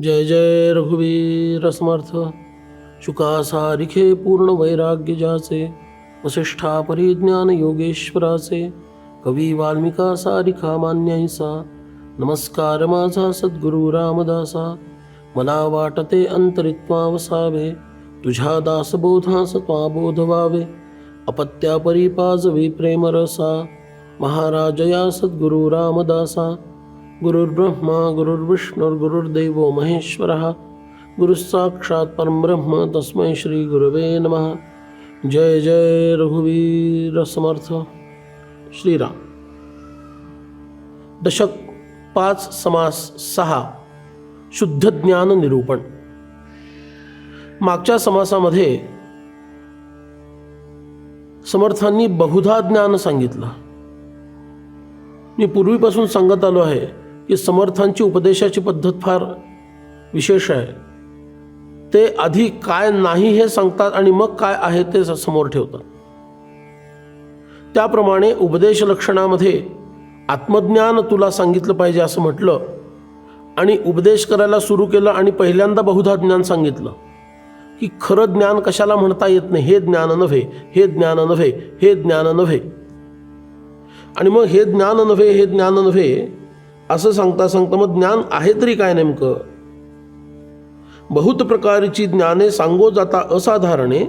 जय जय रघुवीर समर्थ। शुकासारिखे पूर्ण वैराग्य जाचे वसिष्ठा परिज्ञान योगेश्वराचे कवी वाल्मिका सारिखा मान्यायसा नमस्कार माझा सद्गुरु रामदासा मला वाटते अंतरित्वा वसावे तुझ्या दासबोधास त्वा बोध व्हावे अपत्या परिपाजवी प्रेमरसा। महाराजया सद्गुरु रामदासा गुरुर्ब्रह्मा गुरुर्विष्णुर्गुरुर्देवो महेश्वरः। गुरुसाक्षात परब्रह्म तस्मै श्री गुरुवे नमः। जय जय रघुवीर समर्थ। श्रीराम। दशक पाच समास सहा। शुद्ध ज्ञान निरूपण। मागच्या समासामध्ये समर्थांनी बहुधा ज्ञान सांगितलं. मी पूर्वीपासून सांगत आलो आहे की समर्थांची उपदेशाची पद्धत फार विशेष आहे. ते आधी काय नाही हे सांगतात आणि मग काय आहे ते स- समोर ठेवतात. त्याप्रमाणे उपदेश लक्षणामध्ये आत्मज्ञान तुला सांगितलं पाहिजे असं म्हटलं आणि उपदेश करायला सुरू केलं आणि पहिल्यांदा बहुधा ज्ञान सांगितलं की खरं ज्ञान कशाला म्हणता येत नाही? हे ज्ञान नव्हे हे ज्ञान नव्हे हे ज्ञान नव्हे. आणि मग हे ज्ञान नव्हे हे ज्ञान नव्हे असं सांगता सांगता मग ज्ञान आहे तरी काय नेमकं? बहुत प्रकारची ज्ञाने सांगो जाता असाधारणे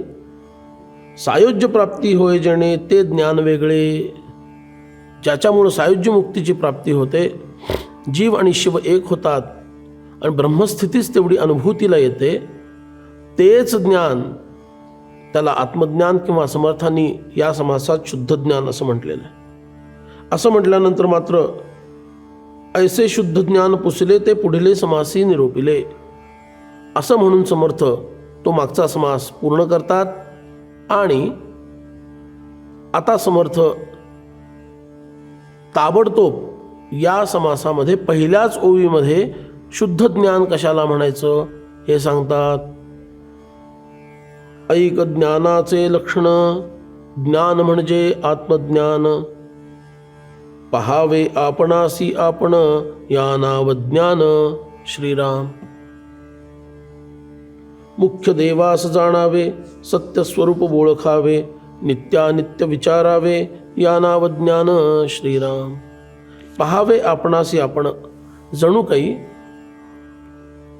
सायोज्य प्राप्ती होय जेणे ते ज्ञान वेगळे. ज्याच्यामुळं सायोज्य मुक्तीची प्राप्ती होते. जीव आणि शिव एक होतात आणि ब्रह्मस्थितीच तेवढी अनुभूतीला येते. तेच ज्ञान त्याला आत्मज्ञान किंवा समर्थांनी या समासात शुद्ध ज्ञान असं म्हटलेलं आहे. असं म्हटल्यानंतर मात्र ऐसे शुद्ध ज्ञान पुसले ते पुढले समासी निरोपिले. असं म्हणून समर्थ तो मागचा समास पूर्ण करतात. आणि आता समर्थ ताबडतोब या समासामध्ये पहिल्याच ओवीमध्ये शुद्ध ज्ञान कशाला म्हणायचं हे सांगतात. ऐक ज्ञानाचे लक्षण ज्ञान म्हणजे आत्मज्ञान. पहावे आपणासी आपण या नाव ज्ञान श्रीराम. मुख्य देवास जाणावे सत्य स्वरूप ओळखावे नित्यानित्य विचारावे या नाव ज्ञान श्रीराम. पहावे आपणासी आपण. जणू काही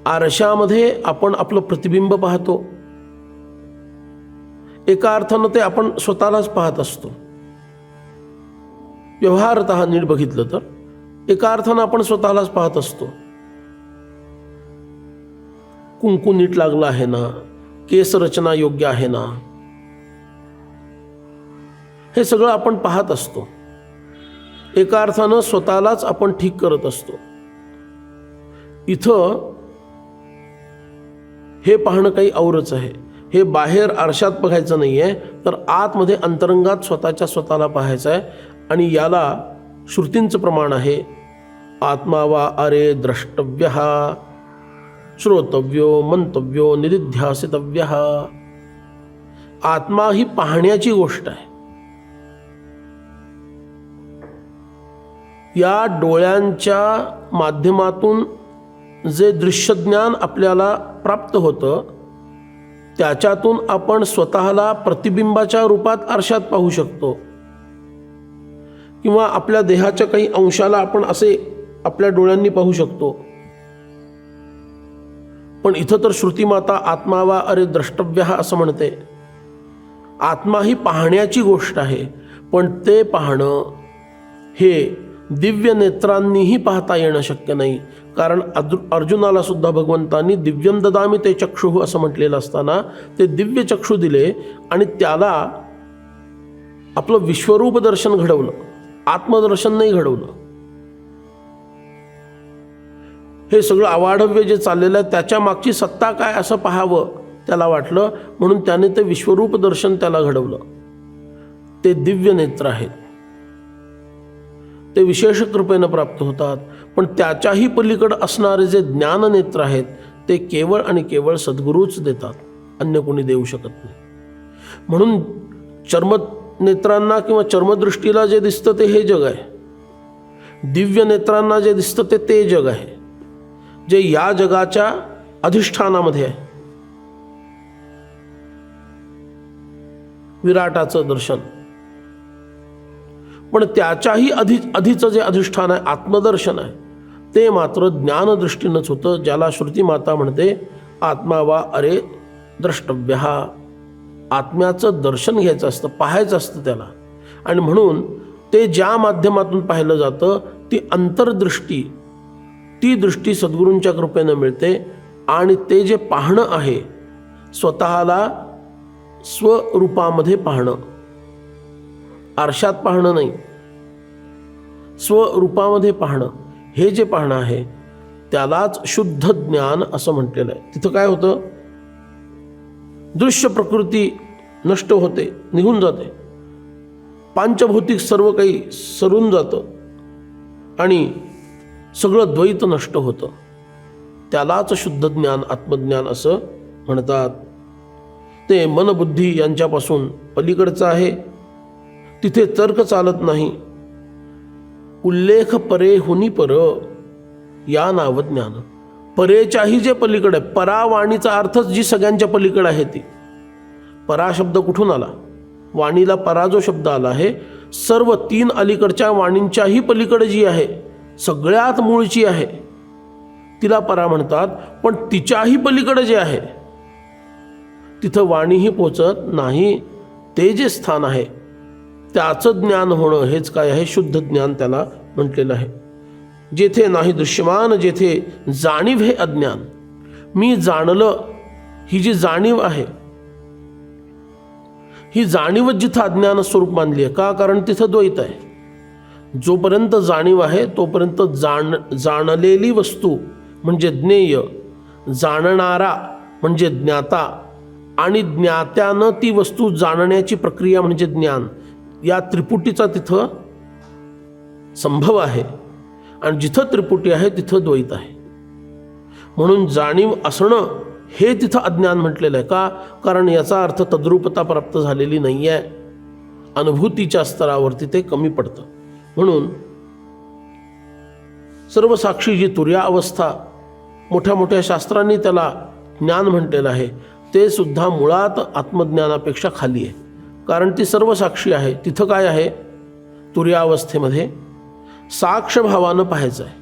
आरशामध्ये आपण आपलं प्रतिबिंब पाहतो. एका अर्थानं ते आपण स्वतःलाच पाहत असतो. व्यवहारत नीट बघितलं तर. एका अर्थानं आपण स्वतःलाच पाहत असतो. कुंकू नीट लागलं आहे ना? केस रचना योग्य आहे ना? हे सगळं आपण पाहत असतो. एका अर्थानं स्वतःलाच आपण ठीक करत असतो. इथं हे पाहणं काही औरच आहे. हे बाहेर आरशात बघायचं नाही आहे तर आतमध्ये अंतरंगात स्वतःच्या स्वतःला पाहायचं आहे आणि याला श्रुतींचं प्रमाण आहे. आत्मा वा अरे द्रष्टव्य श्रोतव्यो मंतव्यो निधिध्यासितव्य आत्मा ही पाहण्याची गोष्ट आहे. या डोळ्यांच्या माध्यमातून जे दृश्यज्ञान आपल्याला प्राप्त होतं त्याच्यातून आपण स्वतःला प्रतिबिंबाच्या रूपात आरशात पाहू शकतो. किंवा आपल्या देहाच्या काही अंशाला आपण असे आपल्या डोळ्यांनी पाहू शकतो. पण इथं तर श्रुतीमाता आत्मा वा अरे द्रष्टव्य असं म्हणते. आत्मा ही पाहण्याची गोष्ट आहे पण ते पाहणं हे दिव्य नेत्रांनीही पाहता येणं शक्य नाही. कारण अद्र अर्जुनाला सुद्धा भगवंतांनी दिव्यम ददामी ते चक्षुः असं म्हटलेलं असताना ते दिव्य चक्षु दिले आणि त्याला आपलं विश्वरूप दर्शन घडवलं. आत्मदर्शन नाही घडवलं. हे सगळं अवाढव्य जे चाललेलं आहे त्याच्या मागची सत्ता काय असं पाहावं त्याला वाटलं म्हणून त्याने ते विश्वरूप दर्शन त्याला घडवलं. ते दिव्य नेत्र आहेत ते विशेष कृपेनं प्राप्त होतात पण त्याच्याही पलीकडं असणारे जे ज्ञान नेत्र आहेत ते केवळ आणि केवळ सद्गुरूच देतात अन्य कोणी देऊ शकत नाही. म्हणून चर्म नेत्रांना किंवा चर्मदृष्टीला जे दिसतं ते हे जग आहे. दिव्य नेत्रांना जे दिसतं ते ते जग आहे. जे या जगाच्या अधिष्ठानामध्ये आहे. विराटाचं दर्शन. पण त्याच्याही अधि आधीचं जे अधिष्ठान आहे आत्मदर्शन आहे ते मात्र ज्ञानदृष्टीनंच होतं ज्याला श्रुती माता म्हणते आत्मा वा अरे द्रष्टव्य. हा आत्म्याचं दर्शन घ्यायचं असतं पाहायचं असतं त्याला. आणि म्हणून ते ज्या माध्यमातून पाहिलं जातं ती अंतर्दृष्टी ती दृष्टी सद्गुरूंच्या कृपेनं मिळते आणि ते जे पाहणं आहे स्वतःला स्वरूपामध्ये पाहणं. आरशात पाहणं नाही. स्वरूपामध्ये पाहणं. हे जे पाहणं आहे त्यालाच शुद्ध ज्ञान असं म्हटलेलं आहे. तिथं काय होतं? दृश्य प्रकृती नष्ट होते निघून जाते. पांचभौतिक सर्व काही सरून जातं आणि सगळं द्वैत नष्ट होतं. त्यालाच शुद्ध ज्ञान आत्मज्ञान असं म्हणतात. ते मनबुद्धी यांच्यापासून पलीकडचं आहे. तिथे तर्क चालत नाही. उल्लेख परे हुनी पर या नाव ज्ञान. परेच्याही जे पलीकडे परा परावाणीचा अर्थच जी सगळ्यांच्या पलीकडे आहे ती. परा शब्द कुठून आला? वाणीला परा जो शब्द आला आहे सर्व तीन अलीकडच्या वाणींच्याही पलीकडे जी आहे सगळ्यात मूळची आहे. तिला परा म्हणतात पण तिच्याही पलीकडे जे आहे तिथं वाणीही पोचत नाही ते जे स्थान आहे त्याचं ज्ञान होणं हेच काय आहे? शुद्ध ज्ञान त्याला म्हटलेलं आहे. जेथे नाही दृश्यमान जेथे जाणीव हे अज्ञान. मी जाणलं ही जी जाणीव आहे ही जाणीवच जिथं अज्ञान स्वरूप मानली आहे. का? कारण तिथं द्वैत आहे. जोपर्यंत जाणीव आहे तोपर्यंत जाण जाणलेली वस्तू म्हणजे ज्ञेय जाणणारा म्हणजे ज्ञाता आणि ज्ञात्यानं ती वस्तू जाणण्याची प्रक्रिया म्हणजे ज्ञान. या त्रिपुटीचा तिथं संभव आहे. आणि जिथं त्रिपुटी आहे तिथं द्वैत आहे. म्हणून जाणीव असणं हे तिथं अज्ञान म्हटलेलं आहे का? कारण याचा अर्थ तद्रूपता प्राप्त झालेली नाही आहे अनुभूतीच्या स्तरावरती ते कमी पडतं. म्हणून सर्व साक्षी जी तुर्या अवस्था मोठ्या मोठ्या शास्त्रांनी त्याला ज्ञान म्हटलेलं आहे ते सुद्धा मुळात आत्मज्ञानापेक्षा खाली आहे. कारण ती सर्व साक्षी आहे. तिथं काय आहे? तुर्या अवस्थेमध्ये साक्ष भावानं पाहायचं आहे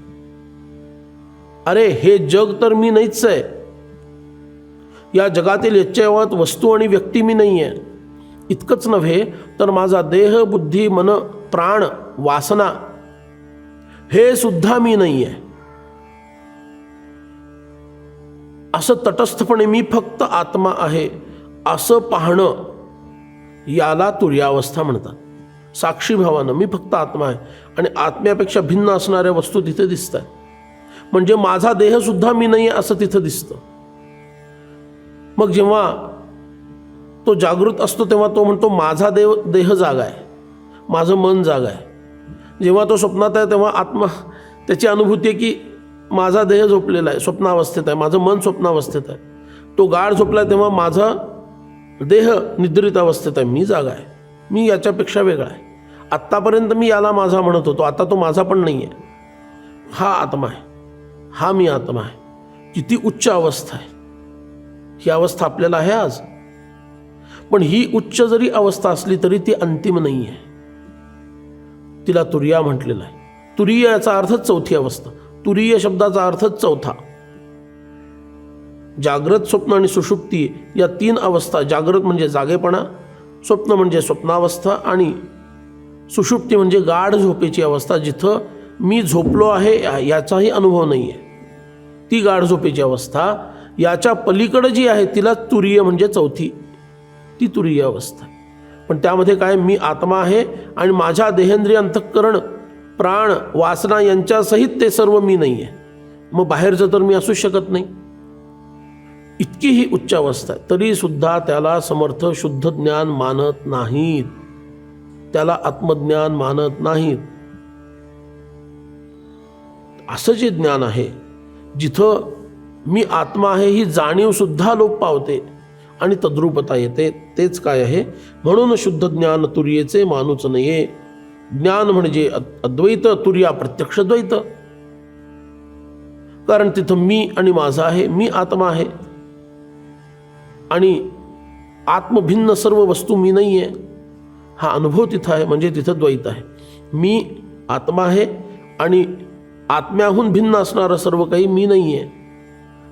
अरे हे जग तर मी नाहीच आहे या जगातील यच्चयवत वस्तू आणि व्यक्ती मी नाही आहे इतकंच नव्हे तर माझा देह बुद्धी मन प्राण वासना हे सुद्धा मी नाही आहे असं तटस्थपणे मी फक्त आत्मा आहे असं पाहणं याला तुर्यावस्था म्हणतात. साक्षी भावानं मी फक्त आत्मा आहे आणि आत्म्यापेक्षा भिन्न असणाऱ्या वस्तू तिथे दिसत आहेत म्हणजे माझा देहसुद्धा मी नाही आहे असं तिथं दिसतं. मग जेव्हा तो जागृत असतो तेव्हा तो म्हणतो माझा देव देह जागा आहे. माझं मन जागा आहे. जेव्हा तो स्वप्नात आहे तेव्हा आत्मा त्याची अनुभूती आहे की माझा देह झोपलेला आहे स्वप्नावस्थेत आहे माझं मन स्वप्नावस्थेत आहे. तो गाढ झोपला आहे तेव्हा माझा देह निद्रित अवस्थेत आहे मी जागा आहे. मी याच्यापेक्षा वेगळा आहे. आत्तापर्यंत मी याला माझा म्हणत होतो. आता तो माझा पण नाही आहे. हा आत्मा आहे. हा मी आत्मा आहे. किती उच्च अवस्था आहे. ही अवस्था आपल्याला आहे आज. पण ही उच्च जरी अवस्था असली तरी ती अंतिम नाही आहे. तिला तुरिया म्हटलेलं आहे. तुरीय याचा अर्थच चौथी अवस्था. तुरीय शब्दाचा अर्थच चौथा. जागृत स्वप्न आणि सुषुप्ती या तीन अवस्था जागृत म्हणजे जागेपणा स्वप्न म्हणजे स्वप्नावस्था आणि सुषुप्ती म्हणजे गाढ झोपेची अवस्था जिथं मी झोपलो आहे याचाही अनुभव नाही आहे ती गाढ झोपेची अवस्था याच्या पलीकडं जी आहे तिला तुरीय म्हणजे चौथी. ती तुरीय अवस्था. पण त्यामध्ये काय मी आत्मा आहे आणि माझ्या देहेंद्रिय अंतःकरण प्राण वासना यांच्यासहित ते सर्व मी नाही आहे मग बाहेरचं तर मी असूच शकत नाही. इतकी ही उच्च अवस्था आहे. तरीसुद्धा त्याला समर्थ शुद्ध ज्ञान मानत नाहीत. त्याला आत्मज्ञान मानत नाहीत. असं जे ज्ञान आहे जिथं मी आत्मा आहे ही जाणीवसुद्धा लोप पावते आणि तद्रूपता येते तेच काय आहे? म्हणून शुद्ध ज्ञान तुर्येचे मानूच नये. ज्ञान म्हणजे अ- अद्वैत तुर्या प्रत्यक्ष द्वैत. कारण तिथं मी आणि माझा आहे मी आत्मा आहे. आणि आत्मभिन्न सर्व वस्तू मी नाही आहे हा अनुभव तिथं आहे म्हणजे तिथं द्वैत आहे. मी आत्मा आहे आणि आत्म्याहून भिन्न असणारं सर्व काही मी नाही आहे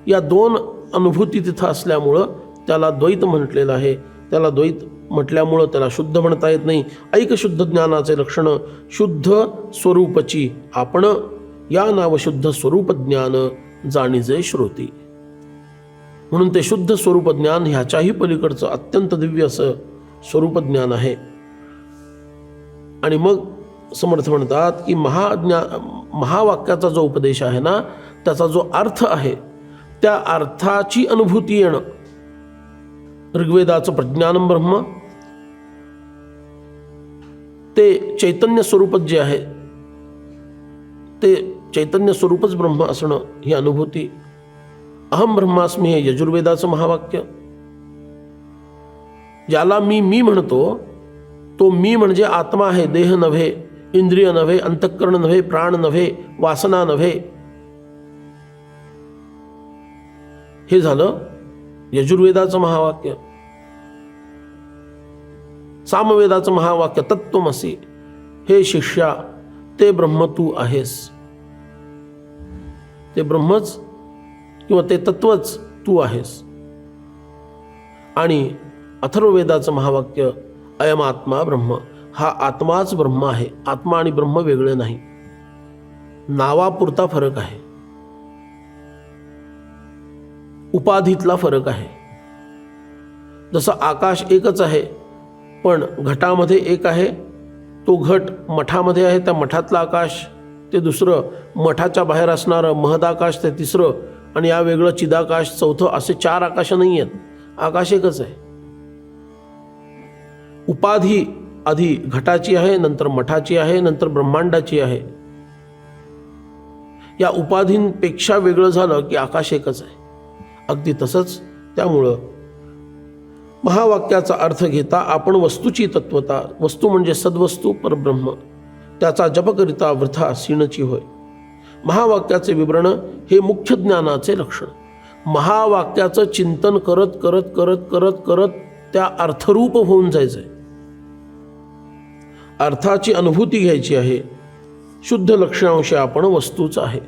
या दोन अनुभूती तिथं असल्यामुळं त्याला द्वैत म्हटलेलं आहे. त्याला द्वैत म्हटल्यामुळं त्याला शुद्ध म्हणता येत नाही. ऐक शुद्ध ज्ञानाचे लक्षणं शुद्ध स्वरूपची आपण या नावशुद्ध स्वरूप ज्ञान जाणीजे श्रोती. म्हणून ते शुद्ध स्वरूप ज्ञान ह्याच्याही पलीकडचं अत्यंत दिव्य असं स्वरूप ज्ञान आहे. आणि मग समर्थ म्हणतात की महाज्ञा महावाक्याचा जो उपदेश आहे ना त्याचा जो अर्थ आहे त्या अर्थाची अनुभूती येणं. ऋग्वेदाचं प्रज्ञानं ब्रह्म. ते चैतन्य स्वरूपच जे आहे ते चैतन्य स्वरूपच ब्रह्म असणं ही अनुभूती. अहम ब्रह्मास्मी हे यजुर्वेदाचं महावाक्य. ज्याला मी मी म्हणतो तो मी म्हणजे आत्मा आहे देह नव्हे इंद्रिय नव्हे अंतःकरण नव्हे प्राण नव्हे वासना नव्हे. हे झालं यजुर्वेदाचं महावाक्य. सामवेदाचं महावाक्य तत्वमसी हे शिष्या ते ब्रह्म तू आहेस. ते ब्रह्मच किंवा ते तत्वच तू आहेस. आणि अथर्ववेदाचं महावाक्य अयम आत्मा ब्रह्म हा आत्माच ब्रह्म आहे. आत्मा आणि ब्रह्म वेगळे नाही. नावापुरता फरक आहे. उपाधीतला फरक आहे. जसं आकाश एकच आहे पण घटामध्ये एक आहे तो घट मठामध्ये आहे त्या मठातलं आकाश ते दुसरं मठाच्या बाहेर असणारं महदाकाश ते तिसरं आणि या वेगळं चिदाकाश चौथं असे चार आकाश नाही आहेत. आकाश एकच आहे. उपाधी आधी घटाची आहे नंतर मठाची आहे नंतर ब्रह्मांडाची आहे. या उपाधींपेक्षा वेगळं झालं की आकाश एकच आहे. अगदी तसंच त्यामुळं महावाक्याचा अर्थ घेता आपण वस्तूची तत्वता वस्तू म्हणजे सद्वस्तू परब्रह्म. त्याचा जपकरिता वृथा सीणची होय. महावाक्याचे विवरण हे मुख्य ज्ञानाचे लक्षण. महावाक्याचं चिंतन करत करत करत करत करत त्या अर्थरूप होऊन जायचंय. अर्थाची अनुभूती घ्यायची आहे. शुद्ध लक्षणांश आपण वस्तूच आहे.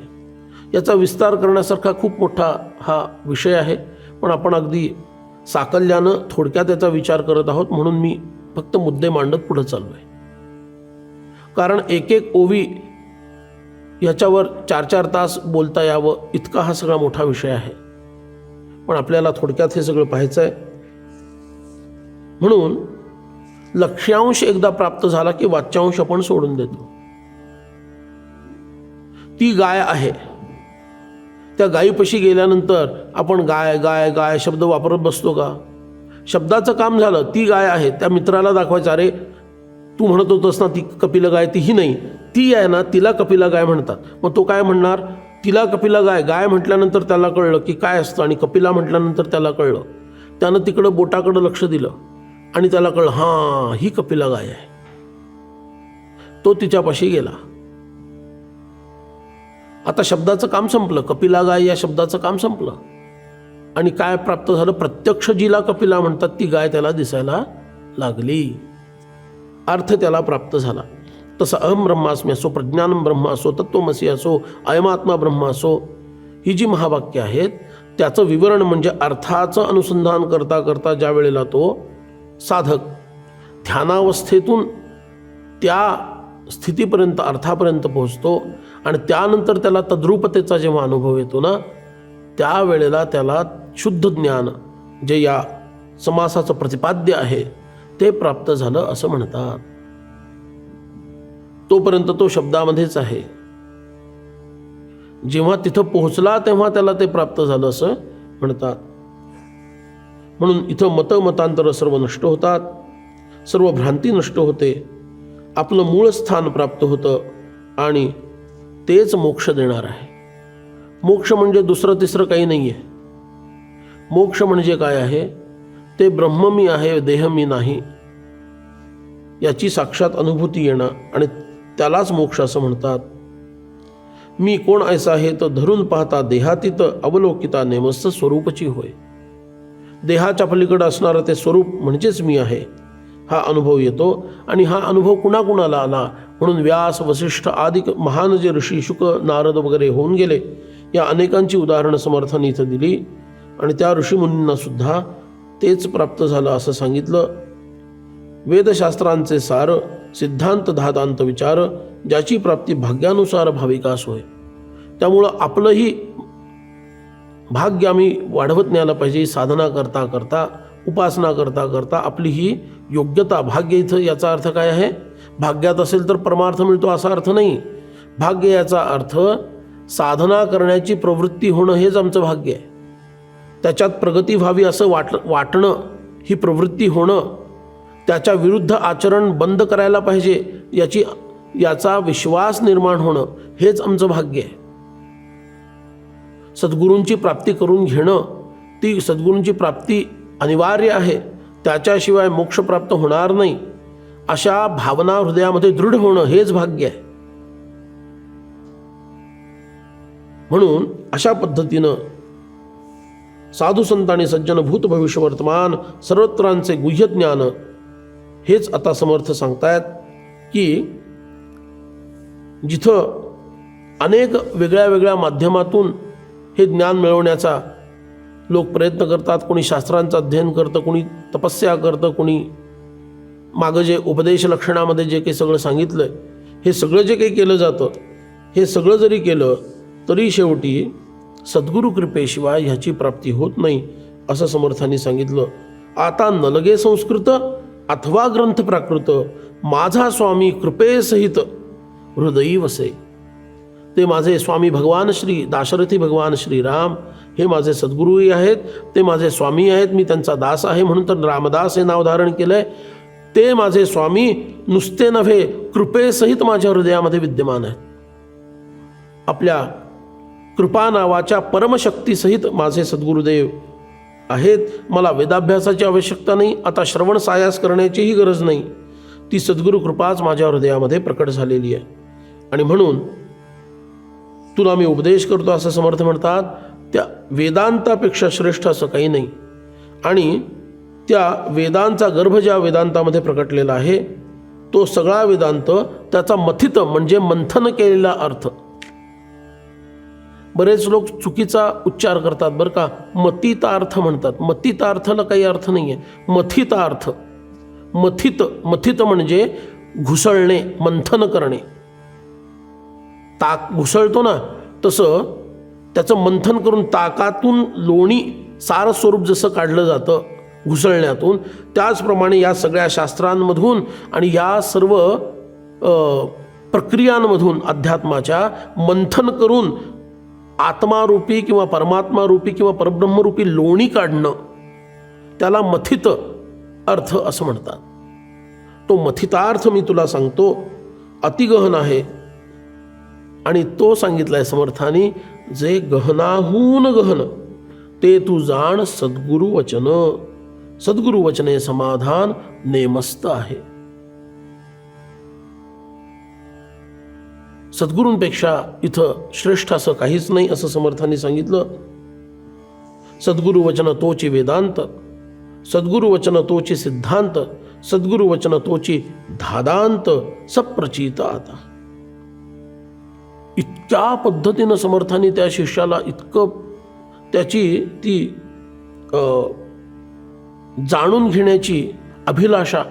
याचा विस्तार करण्यासारखा खूप मोठा हा विषय आहे. पण आपण अगदी साकल्यानं थोडक्यात याचा विचार करत आहोत म्हणून मी फक्त मुद्दे मांडत पुढे चाललो आहे कारण एक एक ओवी याच्यावर चार चार तास बोलता यावं इतका हा सगळा मोठा विषय आहे. पण आपल्याला थोडक्यात हे सगळं पाहायचं आहे म्हणून लक्ष्यांश एकदा प्राप्त झाला की वाच्यांश आपण सोडून देतो. ती गाय आहे. त्या गायीपाशी गेल्यानंतर आपण गाय गाय गाय शब्द वापरत बसतो का? शब्दाचं काम झालं ती गाय आहे त्या मित्राला दाखवायचं अरे तू म्हणत होतस ना ती कपिला गाय ती ही नाही. ती आहे ना तिला कपिला गाय म्हणतात. मग तो काय म्हणणार? तिला कपिला गाय गाय म्हटल्यानंतर त्याला कळलं की काय असतं आणि कपिला म्हटल्यानंतर त्याला कळलं. त्यानं तिकडं बोटाकडं लक्ष दिलं आणि त्याला कळलं हां ही कपिला गाय आहे. तो तिच्यापाशी गेला. आता शब्दाचं काम संपलं. कपिला गाय या शब्दाचं काम संपलं. आणि काय प्राप्त झालं? प्रत्यक्ष जिला कपिला म्हणतात ती गाय त्याला दिसायला लागली. अर्थ त्याला प्राप्त झाला. तसं अहम ब्रह्मास्मी असो प्रज्ञान ब्रह्म असो तत्वमसी असो अयमात्मा ब्रह्म असो ही जी महावाक्य आहेत त्याचं विवरण म्हणजे अर्थाचं अनुसंधान करता करता ज्या वेळेला तो साधक ध्यानावस्थेतून त्या स्थितीपर्यंत अर्थापर्यंत पोहोचतो आणि त्यानंतर त्याला तद्रूपतेचा जेव्हा अनुभव येतो ना त्यावेळेला त्याला शुद्ध ज्ञान जे या समासाचं प्रतिपाद्य आहे ते प्राप्त झालं असं म्हणतात. तोपर्यंत तो शब्दामध्येच आहे. जेव्हा तिथं पोहोचला तेव्हा त्याला ते प्राप्त झालं असं म्हणतात. म्हणून इथं मत मतांतर सर्व नष्ट होतात. सर्व भ्रांती नष्ट होते. आपलं मूळ स्थान प्राप्त होतं आणि तेच मोक्ष देणार आहे. मोक्ष म्हणजे दुसरं तिसरं काही नाही आहे मोक्ष म्हणजे काय आहे? ते ब्रह्म मी आहे देह मी नाही. याची साक्षात अनुभूती येणं आणि त्यालाच मोक्ष असं म्हणतात. मी कोण ऐसा हे तर धरून पाहता देहातीत अवलोकिता नेमस्त स्वरूपची होय. देहाच्या पलीकडं असणारं ते स्वरूप म्हणजेच मी आहे. हा अनुभव येतो आणि हा अनुभव कुणाकुणाला आला म्हणून व्यास वसिष्ठ आदी महान जे ऋषी शुक नारद वगैरे होऊन गेले या अनेकांची उदाहरणं समर्थन इथं दिली आणि त्या ऋषीमुनींनासुद्धा सुद्धा तेच प्राप्त झालं असं सांगितलं. वेदशास्त्रांचे सार सिद्धांत धातांत विचार ज्याची प्राप्ती भाग्यानुसार भाविकास होय. त्यामुळं आपलंही भाग्य आम्ही वाढवत न्यायला पाहिजे साधना करता करता उपासना करता करता आपली ही योग्यता भाग्य इथं याचा अर्थ काय आहे? भाग्यात असेल तर परमार्थ मिळतो असा अर्थ नाही. भाग्य याचा अर्थ साधना करण्याची प्रवृत्ती होणं हेच आमचं भाग्य आहे. त्याच्यात प्रगती व्हावी असं वाट वाटणं ही प्रवृत्ती होणं त्याच्या विरुद्ध आचरण बंद करायला पाहिजे याची याचा विश्वास निर्माण होणं हेच आमचं भाग्य आहे. सद्गुरूंची प्राप्ती करून घेणं ती सद्गुरूंची प्राप्ती अनिवार्य आहे त्याच्याशिवाय मोक्ष प्राप्त होणार नाही अशा भावना हृदयामध्ये दृढ होणं हेच भाग्य आहे. म्हणून अशा पद्धतीनं साधू संतांनी आणि सज्जन भूत भविष्य वर्तमान सर्वत्रांचे गुह्य ज्ञान हेच आता समर्थ सांगतायत की जिथं अनेक वेगळ्या वेगळ्या माध्यमातून हे ज्ञान मिळवण्याचा लोक प्रयत्न करतात कोणी शास्त्रांचं अध्ययन करतं कोणी तपस्या करतं कोणी मागं जे उपदेश लक्षणामध्ये जे काही सगळं सांगितलं हे सगळं जे काही केलं जातं हे सगळं जरी केलं तरी शेवटी सद्गुरू कृपेशिवाय ह्याची प्राप्ती होत नाही असं समर्थांनी सांगितलं. आता नलगे संस्कृत अथवा ग्रंथ प्राकृत माझा स्वामी कृपेसहित हृदयी वसे. ते माझे स्वामी भगवान श्री दाशरथी भगवान श्रीराम हे माझे सद्गुरूही आहेत ते माझे स्वामी आहेत मी त्यांचा दास आहे म्हणून तर रामदास हे नाव धारण केलं आहे ते माझे स्वामी नुसते नव्हे कृपेसहित माझ्या हृदयामध्ये विद्यमान आहेत. आपल्या कृपा नावाच्या परमशक्तीसहित माझे सद्गुरुदेव आहेत. मला वेदाभ्यासाची आवश्यकता नाही. आता श्रवण सायास करण्याचीही गरज नाही. ती सद्गुरू कृपाच माझ्या हृदयामध्ये प्रकट झालेली आहे. आणि म्हणून तुला मी उपदेश करतो असं समर्थ म्हणतात. त्या वेदांतापेक्षा श्रेष्ठ असं काही नाही. आणि त्या वेदांचा गर्भ ज्या वेदांतामध्ये प्रकटलेला आहे तो सगळा वेदांत त्याचा मथित म्हणजे मंथन केलेला अर्थ बरेच लोक चुकीचा उच्चार करतात बरं का. मतितार्थ म्हणतात. मतितार्थाला काही अर्थ नाही आहे मथितार्थ मथित मथित म्हणजे घुसळणे मंथन करणे. ताक घुसळतो ना तसं त्याचं मंथन करून ताकातून लोणी सार स्वरूप जसं काढलं जातं घुसळण्यातून त्याचप्रमाणे या सगळ्या शास्त्रांमधून आणि या सर्व प्रक्रियांमधून अध्यात्माच्या मंथन करून आत्मारूपी किंवा परमात्मारूपी किंवा परब्रह्मरूपी लोणी काढणं त्याला मथित अर्थ असं म्हणतात. तो मथितार्थ मी तुला सांगतो अतिगहन आहे. आणि तो सांगितलाय समर्थानी जे गहनाहून गहन ते तू जाण सद्गुरु वचन सद्गुरु वचने समाधान नेमस्त आहे. सद्गुरूंपेक्षा इथं श्रेष्ठ असं काहीच नाही असं समर्थांनी सांगितलं. सद्गुरु वचन तोची वेदांत सद्गुरु वचन तोची सिद्धांत सद्गुरु वचन तोची धादांत सप्रचित आता. इतक्या पद्धतीनं समर्थांनी त्या शिष्याला इतकं त्याची ती जाणून घेण्याची अभिलाषा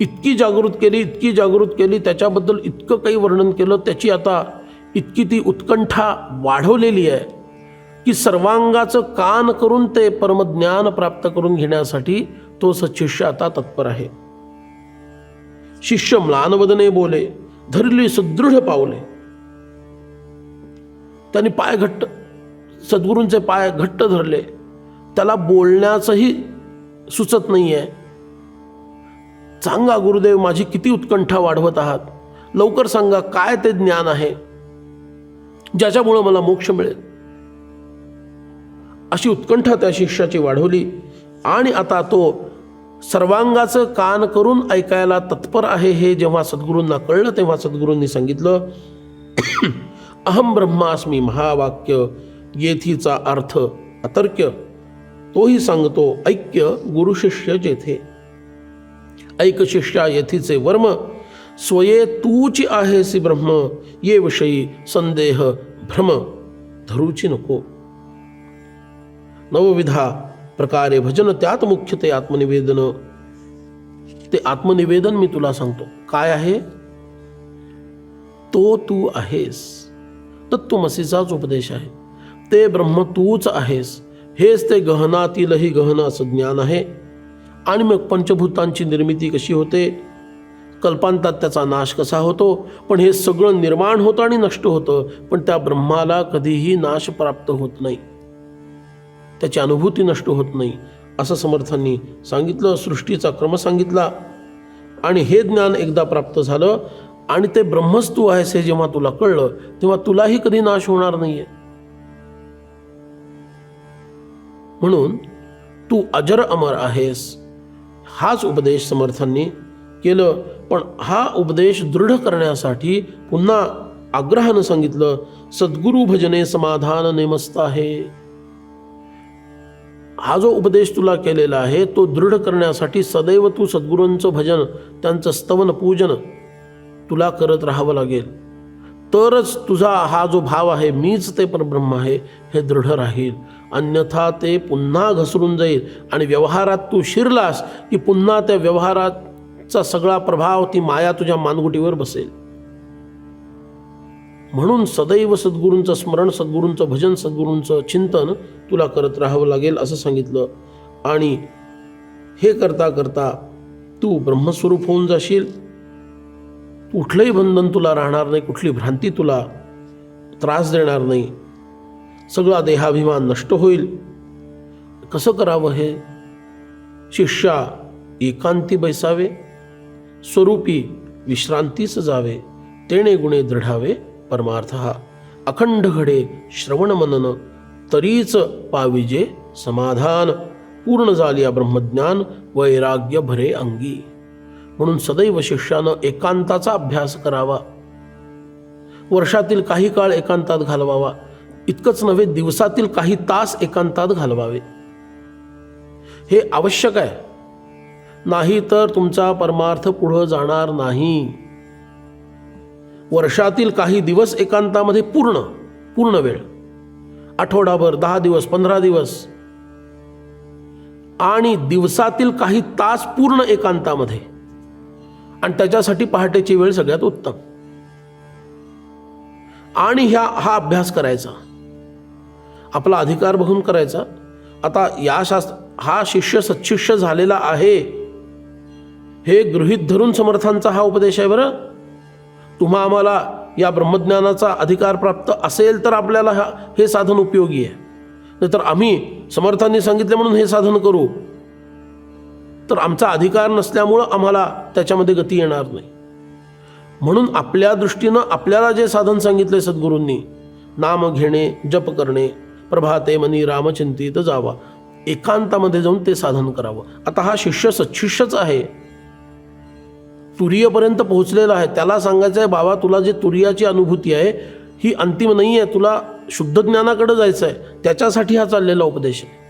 इतकी जागृत केली इतकी जागृत केली त्याच्याबद्दल इतकं काही वर्णन केलं त्याची आता इतकी ती उत्कंठा वाढवलेली आहे की सर्वांगाचं कान करून ते परमज्ञान प्राप्त करून घेण्यासाठी तो सशिष्य आता तत्पर आहे. शिष्य म्लानवदने बोले धरली सुदृढ पावले. त्यांनी पाय घट्ट सद्गुरूंचे पाय घट्ट धरले. त्याला बोलण्याचंही सुचत नाही आहे सांगा गुरुदेव माझी किती उत्कंठा वाढवत आहात. लवकर सांगा काय ते ज्ञान आहे. ज्याच्यामुळं मला मोक्ष मिळेल. अशी उत्कंठा त्या शिष्याची वाढवली आणि आता तो सर्वांगाचं कान करून ऐकायला तत्पर आहे हे जेव्हा सद्गुरूंना कळलं तेव्हा सद्गुरूंनी सांगितलं अहम ब्रह्मास्मी महावाक्य येथीचा अर्थ अतर्क्य. तोही सांगतो ऐक्य गुरुशिष्य जेथे. ऐक शिष्या येथीचे वर्म. स्वये तूची आहेसी ब्रह्म ये विषयी संदेह भ्रम. धरूची नको. नवविधा प्रकारे भजन त्यात मुख्य ते आत्मनिवेदन. ते आत्मनिवेदन मी तुला सांगतो. काय आहे? तो तू आहेस. तत्वमसीचाच उपदेश आहे. ते ब्रह्म तूच आहेस. हेच ते गहनातीलही गहन असं ज्ञान आहे. आणि मग पंचभूतांची निर्मिती कशी होते? कल्पांतात त्याचा नाश कसा होतो? पण हे सगळं निर्माण होतं आणि नष्ट होतं पण त्या ब्रह्माला कधीही नाश प्राप्त होत नाही. त्याची अनुभूती नष्ट होत नाही असं समर्थांनी सांगितलं सृष्टीचा क्रम सांगितला. आणि हे ज्ञान एकदा प्राप्त झालं आणि ते ब्रह्मच तू आहेस हे जेव्हा तुला कळलं तेव्हा तुलाही कधी नाश होणार नाहीये. म्हणून तू अजर अमर आहेस. हाच उपदेश समर्थांनी केलं. पण हा उपदेश दृढ करण्यासाठी पुन्हा आग्रहानं सांगितलं सद्गुरु भजने समाधान नेमस्त आहे हा जो उपदेश तुला केलेला आहे तो दृढ करण्यासाठी सदैव तू सद्गुरूंचं भजन त्यांचं स्तवन पूजन तुला करत राहावं लागेल. तरच तुझा हा जो भाव आहे मीच ते परब्रह्म आहे हे दृढ राहील. अन्यथा ते पुन्हा घसरून जाईल. आणि व्यवहारात तू शिरलास की पुन्हा त्या व्यवहाराचा सगळा प्रभाव ती माया तुझ्या मानगुटीवर बसेल. म्हणून सदैव सद्गुरूंचं स्मरण सद्गुरूंचं भजन सद्गुरूंचं चिंतन तुला करत राहावं लागेल असं सांगितलं. आणि हे करता करता तू ब्रह्मस्वरूप होऊन जाशील. कुठलंही बंधन तुला राहणार नाही कुठली भ्रांती तुला त्रास देणार नाही. सगळा देहाभिमान नष्ट होईल. कसं करावं हे? शिष्या एकांती बैसावे स्वरूपी विश्रांतीस जावे तेणे गुणे दृढावे परमार्थ. हा अखंड घडे श्रवण मनन तरीच पाविजे समाधान पूर्ण झाली ब्रह्मज्ञान वैराग्य भरे अंगी. म्हणून सदैव शिष्यानं एकांताचा अभ्यास करावा. वर्षातील काही काळ एकांतात घालवावा. इतकंच नव्हे दिवसातील काही तास एकांतात घालवावे. हे आवश्यक आहे. नाही तर तुमचा परमार्थ पुढं जाणार नाही. वर्षातील काही दिवस एकांतामध्ये पूर्ण पूर्ण वेळ. आठवडाभर दहा दिवस पंधरा दिवस. आणि दिवसातील काही तास पूर्ण एकांतामध्ये. आणि त्याच्यासाठी पहाटेची वेळ सगळ्यात उत्तम. आणि ह्या हा अभ्यास करायचा. आपला अधिकार बघून करायचा. आता या शास्त्र हा शिष्य सच्शिष्य झालेला आहे. हे गृहित धरून समर्थांचा हा उपदेश आहे बरं. तुम्हा आम्हाला या ब्रह्मज्ञानाचा अधिकार प्राप्त असेल तर आपल्याला हा हे साधन उपयोगी आहे. नाहीतर आम्ही समर्थांनी सांगितले म्हणून हे साधन करू. तर आमचा अधिकार नसल्यामुळं आम्हाला त्याच्यामध्ये गती येणार नाही. म्हणून आपल्या दृष्टीनं आपल्याला जे साधन सांगितले सद्गुरूंनी नाम घेणे जप करणे प्रभाते मनी रामचिंतित जावा. एकांतामध्ये जाऊन ते साधन करावं. आता हा शिष्य सच्छिष्यच आहे. तुरीयपर्यंत पोहोचलेला आहे. त्याला सांगायचं आहे बाबा तुला जे तुरियाची अनुभूती आहे ही अंतिम नाही आहे तुला शुद्ध ज्ञानाकडे जायचं आहे त्याच्यासाठी हा चाललेला उपदेश आहे.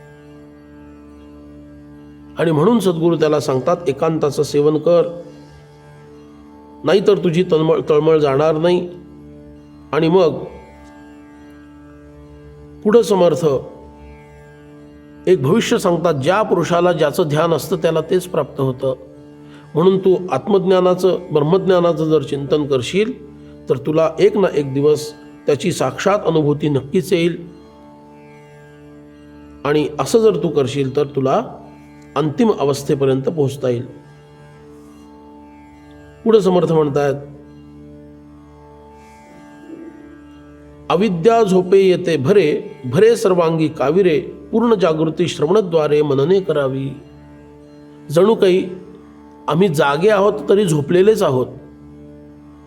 आणि म्हणून सद्गुरू त्याला सांगतात एकांताचं सेवन कर. नाहीतर तुझी तळमळ तळमळ जाणार नाही. आणि मग पुढं समर्थ. एक भविष्य सांगतात ज्या पुरुषाला ज्याचं ध्यान असतं त्याला तेच प्राप्त होतं. म्हणून तू आत्मज्ञानाचं ब्रह्मज्ञानाचं जर चिंतन करशील तर तुला एक ना एक दिवस त्याची साक्षात अनुभूती नक्कीच येईल. आणि असं जर तू करशील तर तुला अंतिम अवस्थेपर्यंत पोहोचता येईल. पुढे समर्थ म्हणतायत अविद्या झोपे येते भरे भरे सर्वांगी काविरे पूर्ण जागृती श्रवणद्वारे मनने करावी. जणू काही आम्ही जागे आहोत तरी झोपलेलेच आहोत.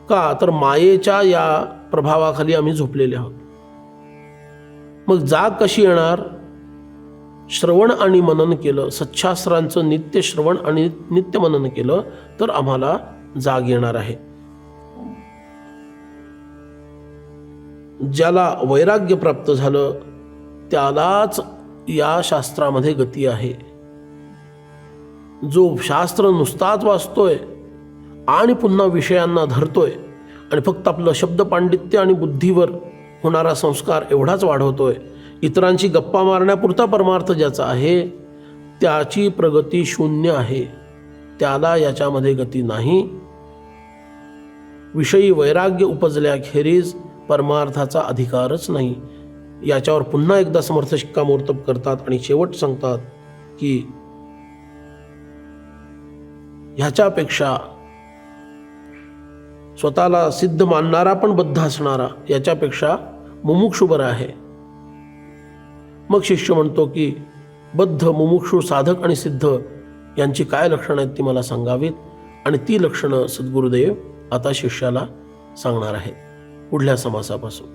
का तर मायेच्या या प्रभावाखाली आम्ही झोपलेले आहोत. मग जाग कशी येणार? श्रवण आणि मनन केलं सच्छास्त्रांचं नित्य श्रवण आणि नित्य मनन केलं तर आम्हाला जाग येणार आहे. ज्याला वैराग्य प्राप्त झालं त्यालाच या शास्त्रामध्ये गती आहे. जो शास्त्र नुसताच वाचतोय आणि पुन्हा विषयांना धरतोय आणि फक्त आपलं शब्द पांडित्य आणि बुद्धीवर होणारा संस्कार एवढाच वाढवतोय इतरांची गप्पा मारण्यापुरता परमार्थ ज्याचा आहे त्याची प्रगती शून्य आहे. त्याला याच्यामध्ये गती नाही. विषयी वैराग्य उपजल्याखेरीज परमार्थाचा अधिकारच नाही. याच्यावर पुन्हा एकदा समर्थ शिक्कामोर्तब करतात आणि शेवट सांगतात की ह्याच्यापेक्षा स्वतःला सिद्ध मानणारा पण बद्ध असणारा याच्यापेक्षा मुमुक्षु बरा आहे. मग शिष्य म्हणतो की बद्ध मुमुक्षू साधक आणि सिद्ध यांची काय लक्षणं आहेत ती मला सांगावीत? आणि ती लक्षणं सद्गुरुदेव आता शिष्याला सांगणार आहेत. पुढल्या समासापासून.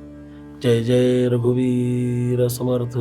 जय जय रघुवीर समर्थ.